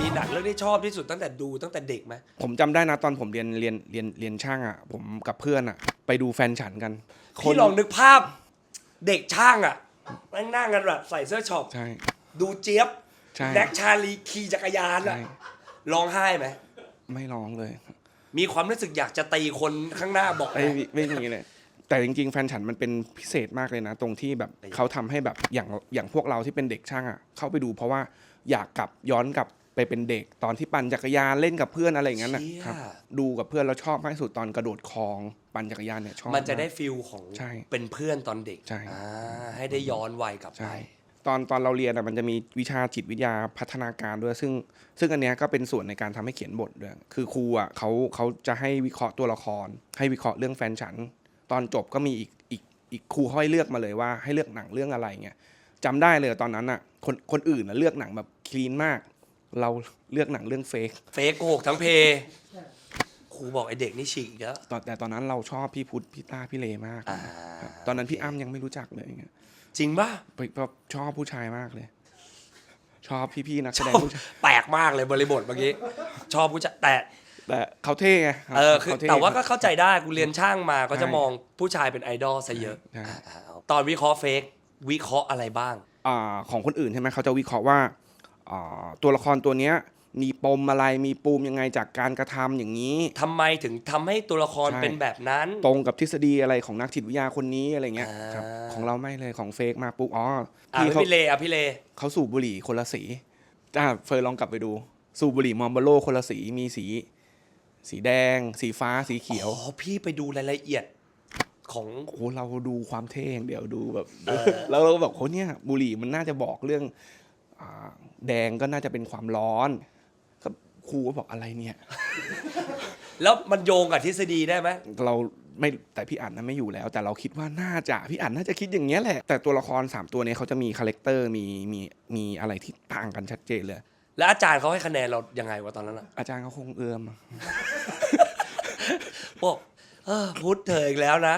มีหนังเรื่องที่ชอบที่สุดตั้งแต่ดูตั้งแต่เด็กไหมผมจำได้นะตอนผมเรียนเรียนเรียนเรียนช่างอะ ผมกับเพื่อนอะ ไปดูแฟนฉันกันพี่ลองนึกภาพ เด็กช่างอะนั่งนั่งกันแบบใส่เสื้อช็อปใช่ ดูเจี๊ยบใช่ แน็กชาลีขี่จักรยานอะใช่ร้องไห้ไหมไม่ร้องเลยมีความรู้สึกอยากจะตีคนข้างหน้าบอกไหม ไม่ไม่มีเลย แต่จริงๆ แฟนฉันมันเป็นพิเศษมากเลยนะ ตรงที่แบบเขาทำให้แบบอย่างอย่างพวกเราที่เป็นเด็กช่างอะเข้าไปดูเพราะว่าอยากกลับย้อนกลับ ไปเป็นเด็กตอนที่ปั่นจักรยานเล่นกับเพื่อนอะไรอย่างนั้นนะครับดูกับเพื่อนแล้วชอบมากที่สุดตอนกระโดดคลองปั่นจักรยานเนี่ยชอบมันจะได้าก ฟิลของใช่เป็นเพื่อนตอนเด็กใช่ อ่าให้ได้ย้อนวัยกลับไป ใช่ตอนตอนเราเรียนอะมันจะมีวิชาจิตวิทยาพัฒนาการด้วย ซึ่ง ซึ่งอันเนี้ยก็เป็นส่วนในการทำให้เขียนบทด้วยคือครูอะเขาเขาจะให้วิเคราะห์ตัวละคร ให้วิเคราะห์เรื่องแฟนฉัน ตอนจบก็มีอีกอีกอีกครูเขาให้เลือกมาเลยว่าให้เลือกหนังเรื่องอะไรเงี้ยจำได้เลยตอนนั้นอะคนคนอื่นน่ะเลือกหนังแบบคลีนมาก เราเลือกหนังเรื่องเฟกเฟกโกหกทั้งเพครูบอกไอเด็กนี่ฉีกอีกแล้วตอนแต่ตอนนั้นเราชอบพี่พุทธพี่ต้าพี่เลมากอ่า ครับตอนนั้นพี่อ้ำยังไม่รู้จักเลยเงี้ยจริงป่ะไปก็ชอบผู้ชายมากเลย ชอบพี่ๆนักแสดงผู้ชายแปลกมากเลยบริบทเมื่อกี้ ชอบผู้ชายแต่แต่เขาเท่ไงรับเออคือขท่ แต่ว่าก็เข้าใจได้กูเรียนช่างมาก็จะใช่มองผู้ชายเป็นไอดอลซะเยอะใช่ อ่าเอาตอนวิเคราะห์เฟกวิเคราะห์อะไรบ้าง อ่าของคนอื่นใช่ไหมเขาจะวิเคราะห์ว่าอ่า ตัวละครตัวเนี้ยมีปมอะไรมีปูมยังไงจากการกระทำอย่างนี้ทำไมถึงทำให้ตัวละครใช่เป็นแบบนั้น ตรงกับทฤษฎีอะไรของนักจิตวิทยาคนนี้อะไรเงี้ยอ่าครับของเราไม่เลยของเฟกมาปุ๊บอ๋ออะพี่เขาพี่เลอะพี่เลเขาสูบบุหรี่คนละสีอ่าเฟยลองกลับไปดู สูบบุหรี่มอมเบโลคนละสีมีสี สีแดง สีฟ้าสีเขียวอ๋อพี่ไปดูรายละเอียดของโอ้โหเราดูความเท่อย่างเดียวดูแบบเออแล้วเราก็แบบโหเนี่ยบุหรี่มันน่าจะบอกเรื่องอา แดงก็น่าจะเป็นความร้อน ก็ครูก็บอกอะไรเนี่ย แล้วมันโยงกับทฤษฎีได้ไหมเราไม่แต่พี่อั๋นนั้นไม่อยู่แล้ว แต่เราคิดว่าน่าจะพี่อั๋นน่าจะคิดอย่างเงี้ยแหละ แต่ตัวละคร 3 ตัวเนี้เขาจะมีคาแรคเตอร์มีมีมีอะไรที่ต่างกันชัดเจนเลย แล้วอาจารย์เขาให้คะแนนเรายังไงวะตอนนั้นอะอาจารย์เขาคงเอื้อมบอกเออพุทธเธออีกแล้วนะ